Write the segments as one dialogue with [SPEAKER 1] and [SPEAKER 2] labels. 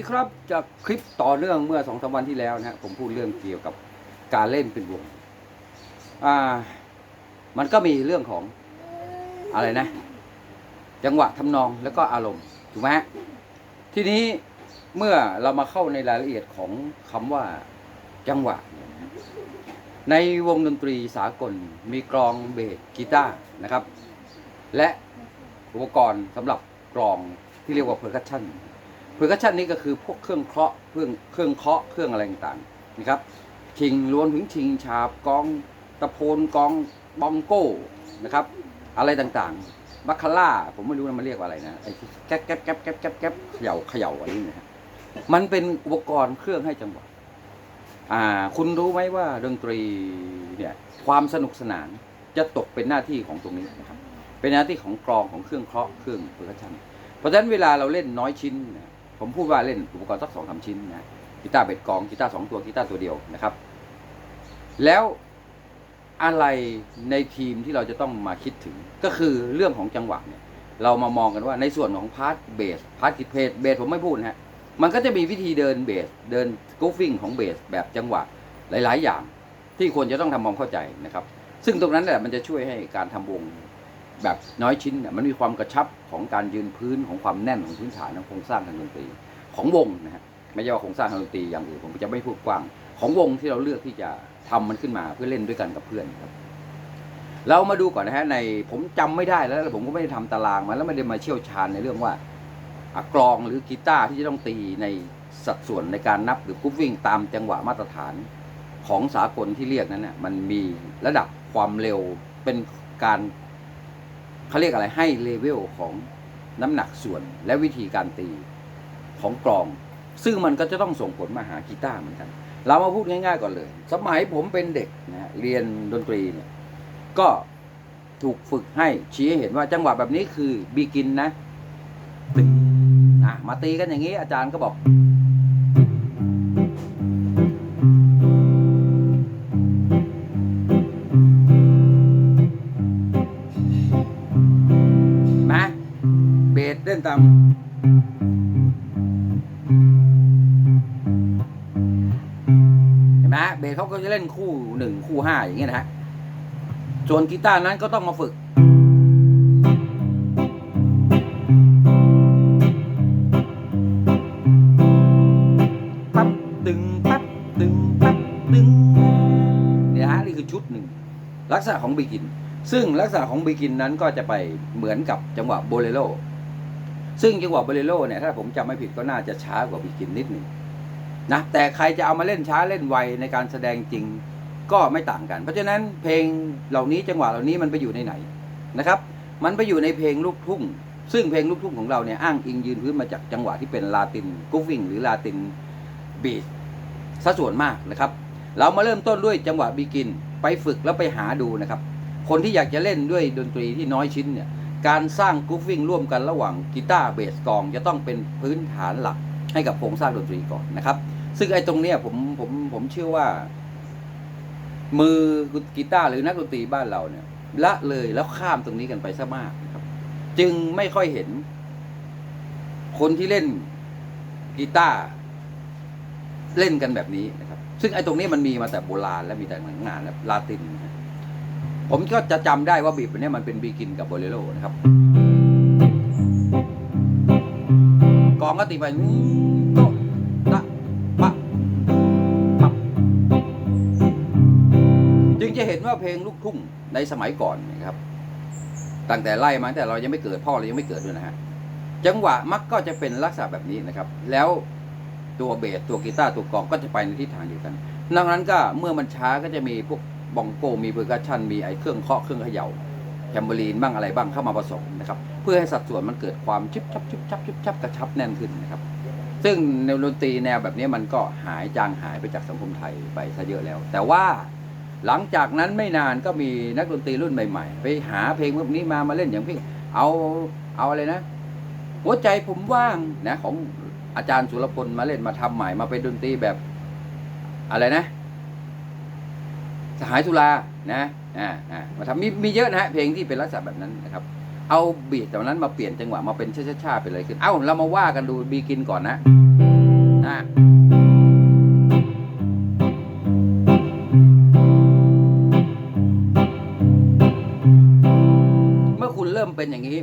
[SPEAKER 1] ดีครับจากคลิปต่อเนื่องเมื่อสองสามวันที่แล้วนะผมพูดเรื่องเกี่ยวกับการเล่นเป็นวงอ่า มันก็มีเรื่องของอะไรนะ จังหวะทำนองแล้วก็อารมณ์ถูกไหมทีนี้เมื่อเรามาเข้าในรายละเอียดของคำว่าจังหวะ ในวงดนตรีสากลมีกลองเบสกีตาร์นะครับ และอุปกรณ์สำหรับกลองที่เรียกว่าเพอร์คัชชั่น เพอร์คัชชันนี่ก็คือพวกเครื่องเคาะเครื่องเครื่องเคาะเครื่องอะไรต่างๆนะครับชิงรวมถึงชิงฉาบกองตะโพนกองบองโก้นะครับ อะไรต่างๆมัคคาร่าผมไม่รู้นะมันเรียกว่าอะไรนะไอ้แก๊บแก๊บแก๊บแก๊บแก๊บแก๊บเขย่าเขย่าอะไรนี่นะมันเป็นอุปกรณ์เครื่องให้จังหวะอ่า คุณรู้ไหมว่าดนตรีเนี่ยความสนุกสนานจะตกเป็นหน้าที่ของตรงนี้นะครับ เป็นหน้าที่ของกลองของเครื่องเคาะเครื่องเพอร์คัชชันเพราะฉะนั้นเวลาเราเล่นน้อยชิ้นนะ ผมพูดว่าเล่นอุปกรณ์สักสองสามชิ้นนะกีตาร์เบ็ดกลองกีตาร์สองตัวกีตาร์ตัวเดียวนะครับ แล้วอะไรในทีมที่เราจะต้องมาคิดถึง ก็คือเรื่องของจังหวะเนี่ยเรามามองกันว่าในส่วนของพาร์ทเบสพาร์ทกิเพสเบสผมไม่พูดนะฮะมันก็จะมีวิธีเดินเบสเดินกูฟิ้งของเบสแบบจังหวะหลาย ๆ อย่าง ที่ควรจะต้องทำความเข้าใจนะครับ ซึ่งตรงนั้นแหละมันจะช่วยให้การทำวง แบบน้อยชิ้นเนี่ยมันมีความกระชับของการยืนพื้นของความแน่นของพื้นฐานของโครงสร้างทางดนตรี ของวงนะฮะไม่ใช่ว่าโครงสร้างทางดนตรีอย่างอื่นผมจะไม่พูดกว้าง ของวงที่เราเลือกที่จะทำมันขึ้นมาเพื่อเล่นด้วยกันกับเพื่อนครับเรามาดูก่อนนะฮะในผมจำไม่ได้แล้วผมก็ไม่ได้ทำตารางมาแล้วไม่ได้มาเชี่ยวชาญในเรื่องว่ากลองหรือกีตาร์ที่จะต้องตีในสัดส่วนในการนับหรือกรุ๊ปวิ่งตามจังหวะมาตรฐานของสากลที่เรียกนั้นน่ะมันมีระดับความเร็วเป็นการ เขาเรียกอะไรให้เลเวลของน้ำหนักส่วนและวิธีการตีของกลอง ซึ่งมันก็จะต้องส่งผลมาหากีตาร์เหมือนกัน เรามาพูดง่ายๆก่อนเลย สมัยผมเป็นเด็กนะฮะเรียนดนตรีเนี่ยก็ถูกฝึกให้ชี้ให้เห็นว่าจังหวะแบบนี้คือบีกินนะตึงอะมาตีกันอย่างนี้อาจารย์ก็บอก เบสเขาก็จะเล่นคู่หนึ่งคู่ห้าอย่างเงี้ยนะฮะส่วนกีตาร์นั้นก็ต้องมาฝึก ปั๊บตึงปั๊บตึงปั๊บตึงเนี่ยฮะนี่คือชุดหนึ่งลักษณะของบีกิน ซึ่งลักษณะของบีกินนั้นก็จะไปเหมือนกับจังหวะโบเลโรซึ่งจังหวะโบเลโรเนี่ยถ้าผมจำไม่ผิดก็น่าจะช้ากว่าบีกินนิดหนึ่ง นะแต่ใครจะเอามาเล่นช้าเล่นไวในการแสดงจริงก็ไม่ต่างกัน เพราะฉะนั้นเพลงเหล่านี้จังหวะเหล่านี้มันไปอยู่ในไหนนะครับ มันไปอยู่ในเพลงลูกทุ่ง ซึ่งเพลงลูกทุ่งของเราเนี่ยอ้างอิงยืนพื้นมาจากจังหวะที่เป็นลาตินกูฟิงหรือลาตินบีทซะส่วนมากนะครับ เรามาเริ่มต้นด้วยจังหวะบีกินไปฝึกแล้วไปหาดูนะครับ คนที่อยากจะเล่นด้วยดนตรีที่น้อยชิ้นเนี่ยการสร้างกรูฟิ้งร่วมกันระหว่างกีตาร์เบสกอง จะต้องเป็นพื้นฐานหลักให้กับโครงสร้างดนตรีก่อนนะครับ ซึ่งไอ้ตรงเนี้ยผมผมผมเชื่อว่า มือกีตาร์หรือนักดนตรีบ้านเราเนี่ย ละเลยแล้วข้ามตรงนี้กันไปซะมากครับ จึงไม่ค่อยเห็น คนที่เล่นกีตาร์เล่นกันแบบนี้นะครับ ซึ่งไอ้ตรงนี้มันมีมาแต่โบราณและมีแต่หนังงานและลาติน ผมก็จะจำได้ว่าบีบอันเนี้ยมันเป็นบีกินกับโบเลโรนะครับกองก็ตีไป นว่าเพลงลูกทุ่งในสมัยก่อนนะครับ ตั้งแต่ไล่มาแต่เรายังไม่เกิดพ่อเรายังไม่เกิดด้วยนะฮะจังหวะมักก็จะเป็นลักษณะแบบนี้นะครับ แล้วตัวเบสตัวกีตาร์ตัวกองก็จะไปในทิศทางเดียวกันดังนั้นก็เมื่อมันช้าก็จะมีพวกบองโกมีเบอร์กัชชันมีไอ้เครื่องเคาะเครื่องเขย่าแคมเบอรีนบ้างอะไรบ้างเข้ามาผสมนะครับ เพื่อให้สัดส่วนมันเกิดความชิบชับชิบชับชิบชับกระชับแน่นขึ้นนะครับ ซึ่งแนวดนตรีแนวแบบนี้มันก็หายจางหายไปจากสังคมไทยไปซะเยอะแล้ว แต่ว่า หลังจากนั้นไม่นานก็มีนักดนตรีรุ่นใหม่ๆ ไปหาเพลงพวกนี้มามาเล่นอย่างพลงเอาเอาอะไรนะ หัวใจผมว่างนะของอาจารย์สุรพลมาเล่นมาทำใหม่มาเป็นดนตรีแบบอะไรนะ สหายตุลานะอ่าอ่ามาทำมีมีเยอะนะฮะเพลงที่เป็นลักษณะแบบนั้นนะครับ เอาบีทตอนนั้นมาเปลี่ยนจังหวะมาเป็นช้าๆไปเลยขึ้นเอ้าเรามาว่ากันดูบีกินก่อนนะนะ เป็นอย่างนี้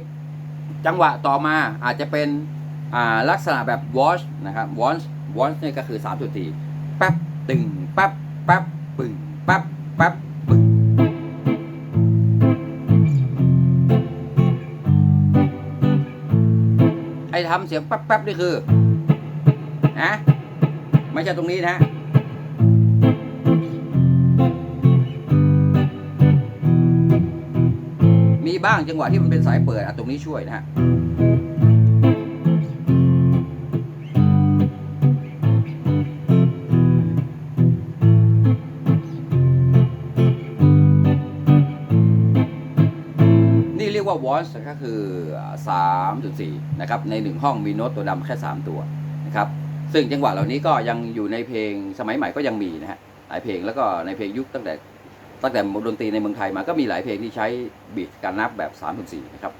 [SPEAKER 1] จังหวะต่อมาอาจจะเป็นลักษณะแบบ wash นะครับ wash wash เนี่ยก็คือ3ตัวทีแป๊บตึงแป๊บแป๊บปึ่งแป๊บแป๊บปึ่งไอ้ทำเสียงแป๊บแป๊บนี่คือนะไม่ใช่ตรงนี้นะฮะ บ้างจังหวะที่มันเป็นสายเปิดอะตรงนี้ช่วยนะฮะนี่เรียกว่า watch ก็คือ3.4นะครับในหนึ่งห้องมีโน้ตตัวดำแค่ 3 ตัวนะครับซึ่งจังหวะเหล่านี้ก็ยังอยู่ในเพลงสมัยใหม่ก็ยังมีนะฮะหลายเพลงแล้วก็ในเพลงยุคตั้งแต่ ตั้งแต่ดนตรีในเมืองไทยมาก็มีหลายเพลงที่ใช้บีทการนับแบบ3.4นะครับ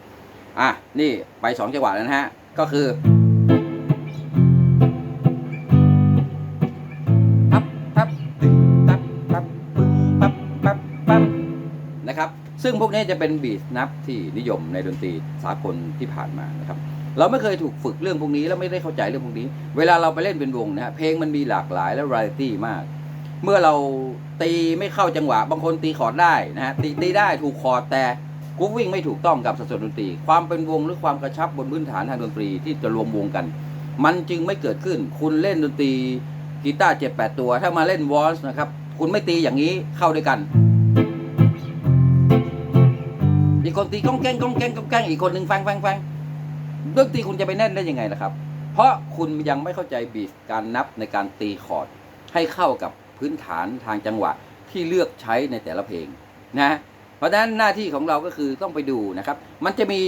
[SPEAKER 1] อะ นี่ไป 2 จังหวะแล้วนะฮะ ก็คือปั๊บปั๊บตึงปั๊บปั๊บปึ้งปั๊บปั๊บปั๊บนะครับ ซึ่งพวกนี้จะเป็นบีทนับที่นิยมในดนตรีสากลที่ผ่านมานะครับเราไม่เคยถูกฝึกเรื่องพวกนี้แล้วไม่ได้เข้าใจเรื่องพวกนี้ เวลาเราไปเล่นเป็นวงนะฮะเพลงมันมีหลากหลายและวาไรตี้มาก เมื่อเราตีไม่เข้าจังหวะ บางคนตีคอร์ดได้นะฮะตีตีได้ถูกคอร์ดแต่กรุ๊ปวิ่งไม่ถูกต้องกับสัดส่วนดนตรี ความเป็นวงหรือความกระชับบนพื้นฐานทางดนตรีที่จะรวมวงกัน มันจึงไม่เกิดขึ้น คุณเล่นดนตรีกีตาร์เจ็ดแปดตัว ถ้ามาเล่นวอลส์นะครับ คุณไม่ตีอย่างนี้เข้าด้วยกัน อีกคนตีก้องแกงก้องแกงก้องแกงอีกคนหนึ่งฟังฟังฟังดนตรีคุณจะไปแน่นได้ยังไงล่ะครับ เพราะคุณยังไม่เข้าใจบีทการนับในการตีคอร์ดให้เข้ากับ พื้นฐานทางจังหวะที่เลือกใช้ในแต่ละเพลงนะเพราะฉะนั้นหน้าที่ของเราก็คือต้องไปดูนะครับ มันจะมี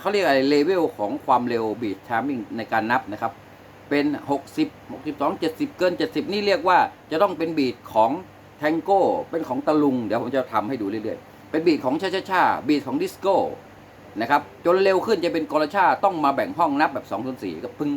[SPEAKER 1] เขาเรียกอะไรเลเวลของความเร็วบีททามมิ่งในการนับนะครับ เป็น 60 62 70 เกิน 70 นี่เรียกว่าจะต้องเป็นบีทของแทงโก้ เป็นของตะลุง เดี๋ยวผมจะทำให้ดูเรื่อยๆ เป็นบีทของชาชาชาบีทของดิสโก้นะครับ จนเร็วขึ้นจะเป็นกอลชาต้องมาแบ่งห้องนับแบบ2 0 4ก็พึ่ง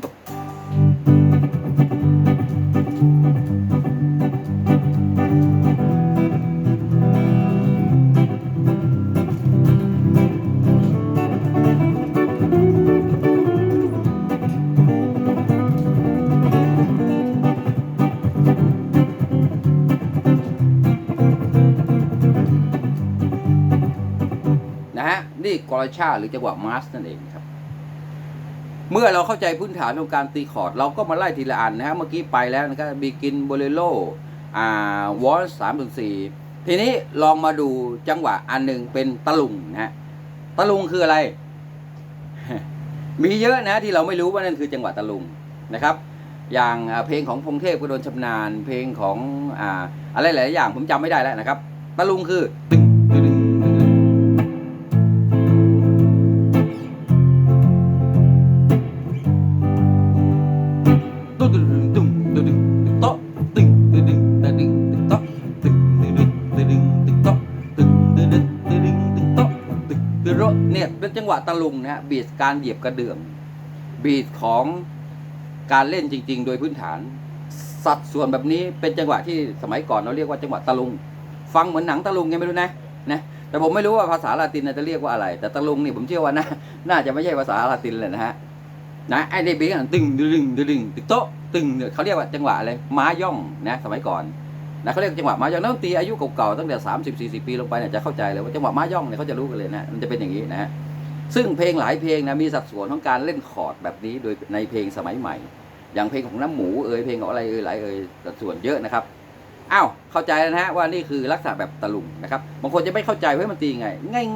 [SPEAKER 1] กอลชาหรือจังหวะมาสนั่นเองครับ เมื่อเราเข้าใจพื้นฐานของการตีคอร์ด เราก็มาไล่ทีละอันนะฮะเมื่อกี้ไปแล้วนะครับบีกินโบเลโลอ่าวอลสามถึงสี่ทีนี้ลองมาดูจังหวะอันหนึ่งเป็นตะลุงนะฮะตะลุงคืออะไร มีเยอะนะที่เราไม่รู้ว่านั่นคือจังหวะตะลุงนะครับ อย่างเพลงของพงเทพก็โดนชำนาญ เพลงของอ่าอะไรหลายอย่างผมจำไม่ได้แล้วนะครับ ตะลุงคือ เนี่ยเป็นจังหวะตะลุงนะฮะบีทการเหยียบกระเดื่อง บีทของการเล่นจริง ๆ โดยพื้นฐาน สัดส่วนแบบนี้เป็นจังหวะที่สมัยก่อนเราเรียกว่าจังหวะตะลุง ฟังเหมือนหนังตะลุงไงไม่รู้นะนะแต่ผมไม่รู้ว่าภาษาลาตินจะเรียกว่าอะไร แต่ตะลุงนี่ผมเชื่อว่าน่าน่าจะไม่ใช่ภาษาลาตินเลยนะฮะนะไอ้นี่เป็นตึงดึงดึงดึงตึงโต๊ะตึงเนี่ยเขาเรียกว่าจังหวะอะไรม้าย่องนะ สมัยก่อน นะเขาเรียกจังหวะม้าย่องนักดนตรีอายุเก่าๆตั้งแต่30 40 ปีลงไปเนี่ยจะเข้าใจเลยว่าจังหวะม้าย่องเนี่ยเขาจะรู้กันเลยนะมันจะเป็นอย่างนี้นะฮะซึ่งเพลงหลายเพลงนะมีสัดส่วนของการเล่นคอร์ดแบบนี้โดยในเพลงสมัยใหม่ อย่างเพลงของน้ำหมูเอ่ยเพลงของอะไรเอ่ยหลายเอ่ยสัดส่วนเยอะนะครับอ้าวเข้าใจแล้วนะฮะว่านี่คือลักษณะแบบตะลุงนะครับบางคนจะไม่เข้าใจว่ามันตีไง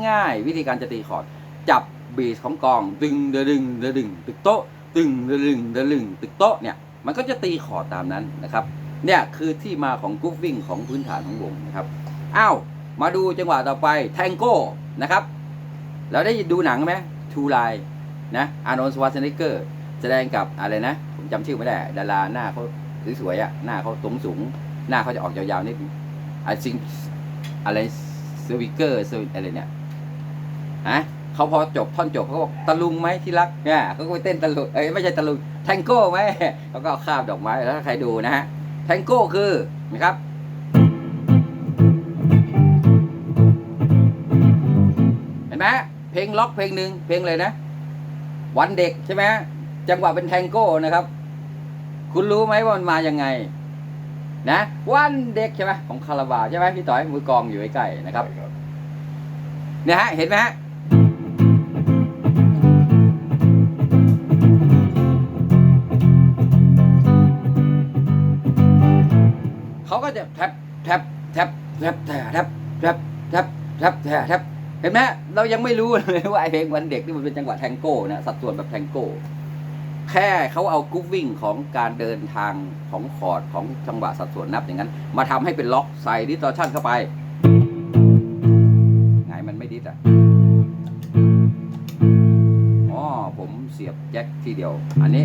[SPEAKER 1] ง่าย ๆ วิธีการจะตีคอร์ดจับบีทของกองดึงเดดึงเดดึงตึกโต๊ะตึงเดลึงเดลึงตึกโต๊ะเนี่ยมันก็จะตีคอร์ดตามนั้นนะครับ เนี่ยคือที่มาของกรุ๊ปวิ่งของพื้นฐานของวงนะครับอ้าวมาดูจังหวะต่อไปแทงโก้นะครับเราได้ดูหนังไหมทูไลนะอานนท์สวาสเนเกอร์แสดงกับอะไรนะ ผมจำชื่อไม่ได้ ดาราหน้าเขาสวยๆอะหน้าเขาสูงสูง หน้าเขาจะออกยาวๆนิดไอซิงอะไรสวิเกอร์อะไรเนี่ยฮะเขาพอจบท่อนจบเขาบอกตะลุงไหมที่รักเนี่ยเขาก็ไปเต้นตะลุงเอ้ยไม่ใช่ตะลุงแทงโก้ไหมเขาก็เอาคาบดอกไม้แล้วถ้าใครดูนะฮะ แทงโก้คือนะครับเห็นไหมเพลงล็อกเพลงหนึ่งเพลงเลยนะ วันเด็กใช่ไหมจังหวะเป็นแทงโก้นะครับ คุณรู้ไหมว่ามันมายังไง นะ วันเด็กใช่ไหมของคาราบาวใช่ไหมพี่ต่อยมือกลองอยู่ใกล้ๆนะครับเนี่ยฮะเห็นไหมฮะ เขาก็จะแท็บแท็บแท็บแท็บแท็บแท็บแท็บแท็บแท็บแท็บเห็นไหมเรายังไม่รู้เลยว่าไอเพลงวันเด็กนี่มันเป็นจังหวะแทงโก้นะสัดส่วนแบบแทงโก้ แค่เขาเอากรุ๊ปวิ่งของการเดินทางของคอร์ดของจังหวะสัดส่วนนับอย่างนั้น มาทำให้เป็นล็อกใส่ดิสตอร์ชันเข้าไปไงมันไม่ดิสอะอ๋อผมเสียบแจ็คทีเดียว อันนี้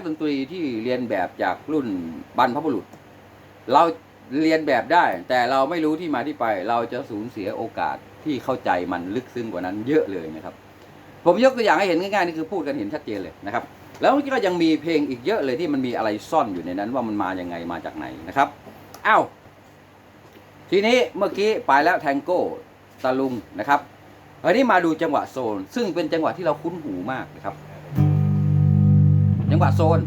[SPEAKER 1] กดนตรีที่เรียนแบบจากรุ่นบรรพบุรุษ เราเรียนแบบได้ แต่เราไม่รู้ที่มาที่ไป เราจะสูญเสียโอกาสที่เข้าใจมันลึกซึ้งกว่านั้นเยอะเลยนะครับ ผมยกตัวอย่างให้เห็นง่ายๆนี่คือพูดกันเห็นชัดเจนเลยนะครับ แล้วก็ยังมีเพลงอีกเยอะเลยที่มันมีอะไรซ่อนอยู่ในนั้นว่ามันมาอย่างไงมาจากไหนนะครับอ้าวทีนี้เมื่อกี้ไปแล้วแทงโก้ตะลุงนะครับอันนี้มาดูจังหวะโซน ซึ่งเป็นจังหวะที่เราคุ้นหูมากนะครับ จังหวะโซน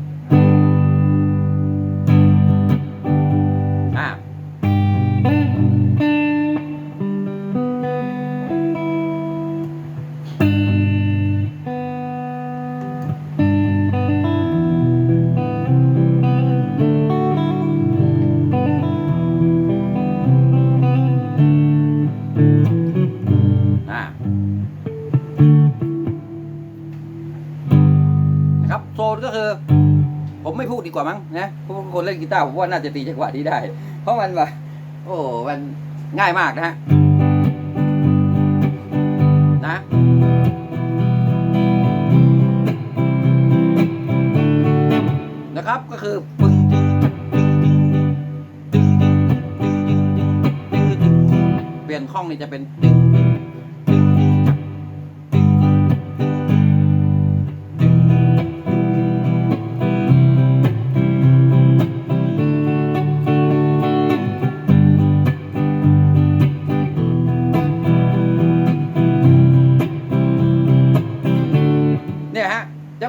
[SPEAKER 1] กว่ามั้งนะคนเล่นกีตาร์ผมว่าน่าจะตีจังหวะนี้ได้ เพราะมันแบบโอ้มันง่ายมากนะฮะนะนะครับก็คือปึ้งดึงดึงดึงดึงดึงดึงดึงดึงดึงดึงเปลี่ยนข้องนี่จะเป็นดึงดึง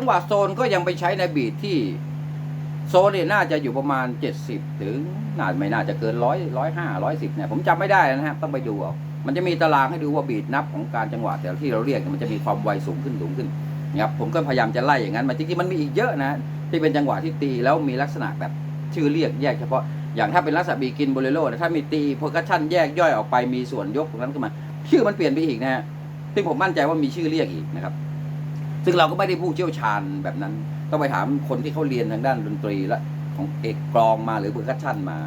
[SPEAKER 1] งหวะโซนก็ยังไปใช้ในบีทที่โซนเนี่ยน่าจะอยู่ประมาณ 70 ถึงน่าไม่น่าจะเกินร้อยร้อยห้าร้อยสิบเนี่ยผมจำไม่ได้นะฮะต้องไปดูเอามันจะมีตารางให้ดูว่าบีทนับของการจังหวะแต่ที่เราเรียกมันจะมีความไวสูงขึ้นสูงขึ้นนะครับผมก็พยายามจะไล่อย่างนั้นมาจริงๆมันมีอีกเยอะนะ ที่เป็นจังหวะที่ตีแล้วมีลักษณะแบบชื่อเรียกแยกเฉพาะอย่างถ้าเป็นลักษณะบีกินโบเลโรถ้ามีตีโพคัชชั่นแยกย่อยออกไปมีส่วนยกตรงนั้นขึ้นมา ชื่อมันเปลี่ยนไปอีกนะฮะซึ่งผมมั่นใจว่ามีชื่อเรียกอีกนะครับ ซึ่งเราก็ไม่ได้ผู้เชี่ยวชาญแบบนั้น ต้องไปถามคนที่เขาเรียนทางด้านดนตรีและของเอกกลองมาหรือเบอร์คัชชั่นมา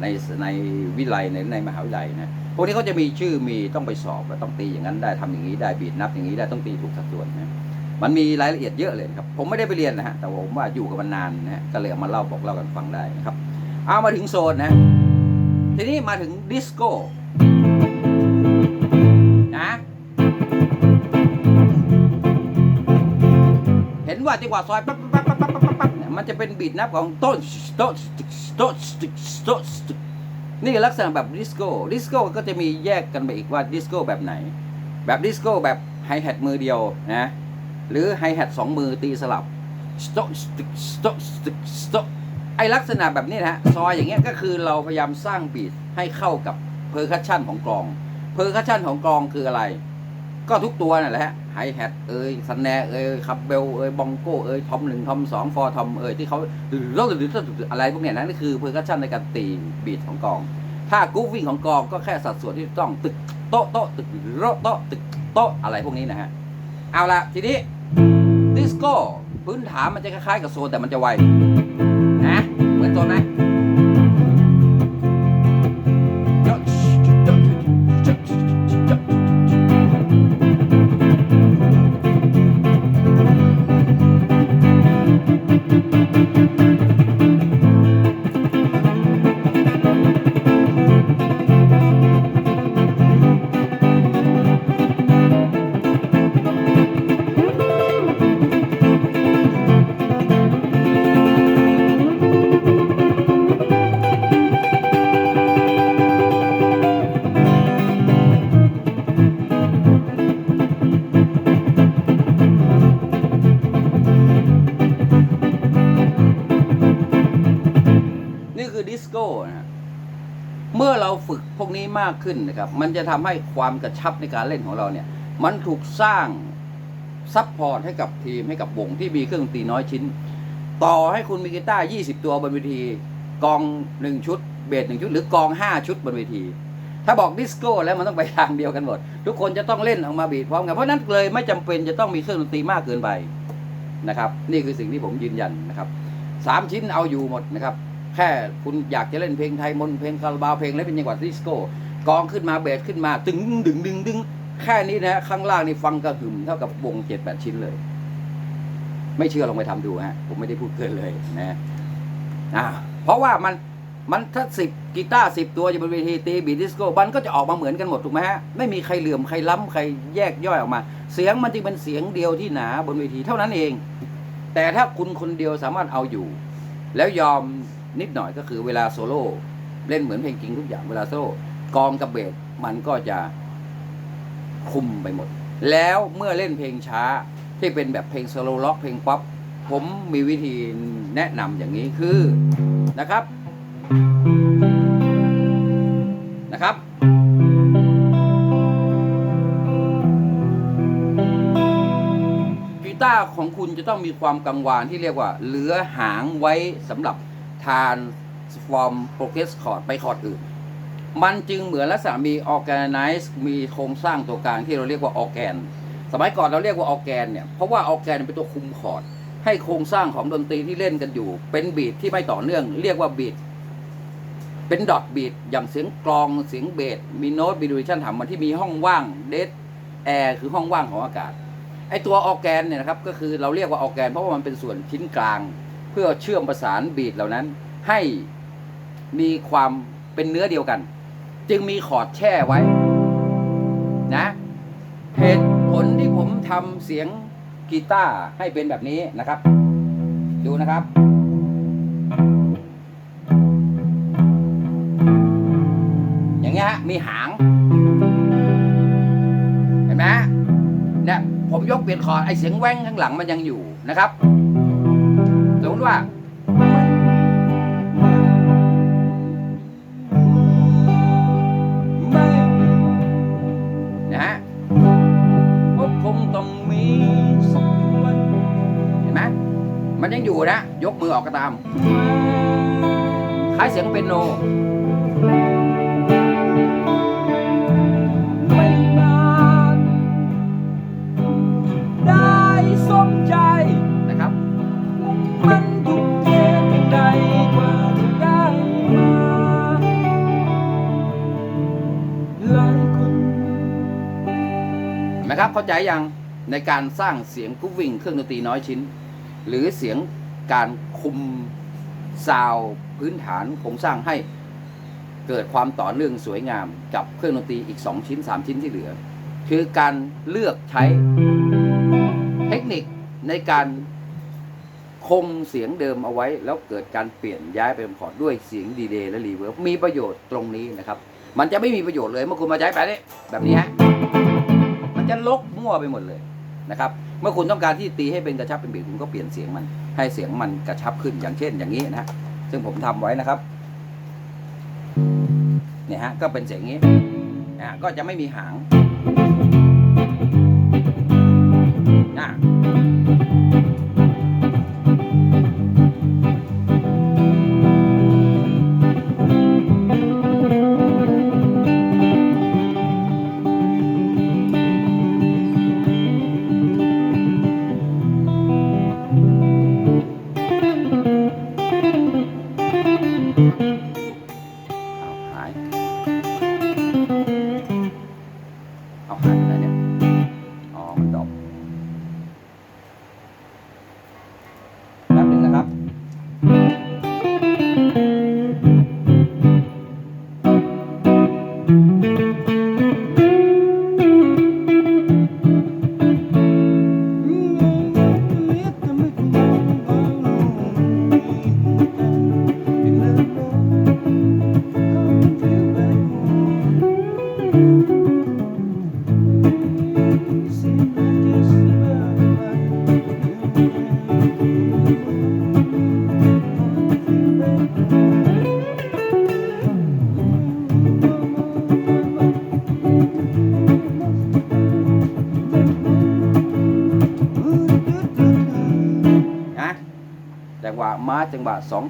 [SPEAKER 1] ในในวิไลในในมหาวิทยาลัยนะพวกนี้เขาจะมีชื่อมีต้องไปสอบต้องตีอย่างนั้นได้ทำอย่างนี้ได้บีดนับอย่างนี้ได้ต้องตีถูกสัดส่วนนะมันมีรายละเอียดเยอะเลยครับ ผมไม่ได้ไปเรียนนะฮะแต่ผมว่าอยู่กับมันนานนะฮะก็เลยเอามาเล่าบอกเล่ากันฟังได้นะครับ เอามาถึงโซนนะทีนี้มาถึงดิสโก้ ว่าจังหวะซอยปั๊บปั๊บปั๊บปั๊บปั๊บปั๊บเนี่ยมันจะเป็นบีทนับของโต๊ะโต๊ะโต๊ะโต๊ะนี่ลักษณะแบบดิสโก้ดิสโก้ก็จะมีแยกกันไปอีกว่าดิสโก้แบบไหน แบบดิสโก้แบบไฮแฮทมือเดียวนะหรือไฮแฮทสองมือตีสลับโต๊ะโต๊ะโต๊ะไอลักษณะแบบนี้นะฮะซอยอย่างเงี้ยก็คือเราพยายามสร้างบีทให้เข้ากับเพอร์คัชชันของกลองเพอร์คัชชันของกลองคืออะไร ก็ทุกตัวนั่นแหละฮะไฮแฮทเอ่ยสแนร์เอ่ยคับเบลเอ่ยบองโก้เอ่ยทอมหนึ่งทอมสองฟอร์ทอมเอ่ยที่เขาหรือหรืออะไรพวกเนี้ยนั่นคือเพอร์คัชชั่นในการตีบีทของกอง ถ้ากรุ๊ปวิ่งของกองก็แค่สัดส่วนที่ต้องตึกโต๊ะโต๊ะตึกโต๊ะโต๊ะตึกโต๊ะอะไรพวกนี้นะฮะ เอาละทีนี้ดิสโก้พื้นฐานมันจะคล้ายๆกับโซนแต่มันจะไวนะเหมือนโซนไหม เมื่อเราฝึกพวกนี้มากขึ้นนะครับ มันจะทำให้ความกระชับในการเล่นของเราเนี่ย มันถูกสร้างซัพพอร์ตให้กับทีมให้กับวงที่มีเครื่องดนตรีน้อยชิ้น ต่อให้คุณมีกีตาร์20 ตัวบนเวที กอง 1 ชุด เบส1ชุด หรือกอง 5 ชุดบนเวที ถ้าบอกดิสโก้แล้วมันต้องไปทางเดียวกันหมด ทุกคนจะต้องเล่นออกมาบีทพร้อมกันเพราะฉะนั้นเลยไม่จำเป็นจะต้องมีเครื่องดนตรีมากเกินไปนะครับ นี่คือสิ่งที่ผมยืนยันนะครับสามชิ้นเอาอยู่หมดนะครับ แค่คุณอยากจะเล่นเพลงไทยมนเพลงคาราบาวเพลงและเป็นจังหวัดดิสโก้กองขึ้นมาเบสขึ้นมา ตึงดึงดึงดึงแค่นี้นะข้างล่างนี่ฟังกระหึ่มเท่ากับวงเจ็ดแปดชิ้นเลย ไม่เชื่อลองไปทำดูฮะผมไม่ได้พูดเกินเลยนะอ่าเพราะว่ามันมันถ้าสิบกีตาร์สิบตัวอยู่บนเวทีตีบีดิสโก้มันก็จะออกมาเหมือนกันหมดถูกไหมฮะไม่มีใครเหลื่อมใครล้ำใครแยกย่อยออกมา เสียงมันจึงเป็นเสียงเดียวที่หนาบนเวทีเท่านั้นเอง แต่ถ้าคุณคนเดียวสามารถเอาอยู่ แล้วยอม นิดหน่อยก็คือเวลาโซโล่เล่นเหมือนเพลงจริงทุกอย่างเวลาโซโล่กองกับเบสมันก็จะคุมไปหมด แล้วเมื่อเล่นเพลงช้าที่เป็นแบบเพลงสโลล็อกเพลงป๊อปผมมีวิธีแนะนำอย่างนี้คือนะครับนะครับ กีตาร์ของคุณจะต้องมีความกังวานที่เรียกว่า เหลือหางไว้สำหรับ ทานฟอร์มโปรเกรสคอร์ดไปคอร์ดอื่น มันจึงเหมือนลักษณะมีออแกน z ซ์มีโครงสร้างตัวกลางที่เราเรียกว่าออแกน สมัยก่อนเราเรียกว่าออแกนเนี่ย เพราะว่าออแกนเป็นตัวคุมคอร์ด ให้โครงสร้างของดนตรีที่เล่นกันอยู่ เป็นบีทที่ไม่ต่อเนื่อง เรียกว่าบีทเป็นดอทบีทอย่างเสียงกลองเสียงเบสมีโน้ตมีดูริชั่นทำมันที่มีห้องว่างเดดแอร์คือห้องว่างของอากาศไอตัวออแกนเนี่ยนะครับก็คือเราเรียกว่าออแกนเพราะว่ามันเป็นส่วนชิ้นกลาง เพื่อเชื่อมประสานบีทเหล่านั้น ให้มีความเป็นเนื้อเดียวกัน จึงมีคอดแช่ไว้ นะเหตุผลที่ผมทำเสียงกีตาร์ให้เป็นแบบนี้นะครับ ดูนะครับ อย่างเงี้ยมีหาง เห็นไหมเนี่ยผมยกเปลี่ยนคอร์ดไอเสียงแว้งข้างหลังมันยังอยู่นะครับ ว่าม่นะฮะก็คงต้องมีสักวันเห็นไหมมันยังอยู่นะ ยกมือออกก็ตามคล้ายเสียงเปียโน เข้าใจยังในการสร้างเสียงกรุ๊ปวิ่งเครื่องดนตรีน้อยชิ้น หรือเสียงการคุมซาวพื้นฐานโครงสร้างให้เกิดความต่อเนื่องสวยงามกับเครื่องดนตรีอีก 2 ชิ้น 3 ชิ้นที่เหลือ คือการเลือกใช้เทคนิคในการคงเสียงเดิมเอาไว้ แล้วเกิดการเปลี่ยนย้ายไปเป็นคอร์ดด้วยเสียงดีเดย์และรีเวิร์บมีประโยชน์ตรงนี้นะครับ มันจะไม่มีประโยชน์เลยเมื่อคุณมาใช้แบบนี้แบบนี้ฮะ มันจะลกมั่วไปหมดเลยนะครับ เมื่อคุณต้องการที่ตีให้เป็นกระชับเป็นบีทคุณก็เปลี่ยนเสียงมัน ให้เสียงมันกระชับขึ้นอย่างเช่น อย่างนี้นะซึ่งผมทำไว้นะครับเนี่ยฮะก็เป็นเสียงนี้อ่าก็จะไม่มีหางนะ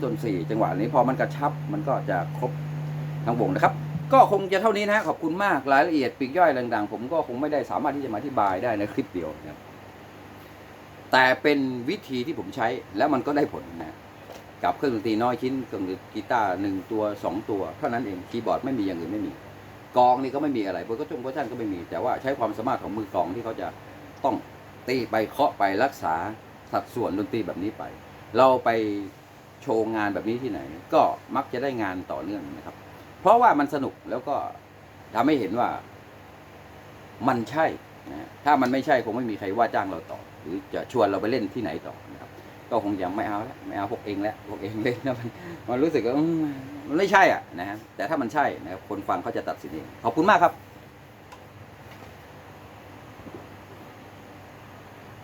[SPEAKER 1] จน 4 จังหวะนี้พอมันกระชับมันก็จะครบทั้งวงนะครับ ก็คงจะเท่านี้นะขอบคุณมากรายละเอียดปีกย่อยต่างๆ ผมก็คงไม่ได้สามารถที่จะมาอธิบายได้ในคลิปเดียวนะครับแต่เป็นวิธีที่ผมใช้แล้วมันก็ได้ผลนะกับเครื่องดนตรีน้อยชิ้นเครื่องดนตรีกีตาร์หนึ่งตัวสองตัวเท่านั้นเองคีย์บอร์ดไม่มีอย่างอื่นไม่มีกองนี่ก็ไม่มีอะไรเบอร์ก็จงเบอร์ชันก็ไม่มี แต่ว่าใช้ความสามารถของมือกองที่เขาจะต้องตีไปเคาะไปรักษาสัดส่วนดนตรีแบบนี้ไป เราไป โชว์งานแบบนี้ที่ไหน ก็มักจะได้งานต่อเนื่องนะครับ เพราะว่ามันสนุกแล้วก็ทำให้เห็นว่ามันใช่นะถ้ามันไม่ใช่คงไม่มีใครว่าจ้างเราต่อ หรือจะชวนเราไปเล่นที่ไหนต่อนะครับ ก็คงยังไม่เอาแล้วไม่เอาพวกเองแล้วพวกเองเล่นนะมันมันรู้สึกว่ามมันไม่ใช่อะนะฮะแต่ถ้ามันใช่นะครับคนฟังเขาจะตัดสินเองขอบคุณมากครับ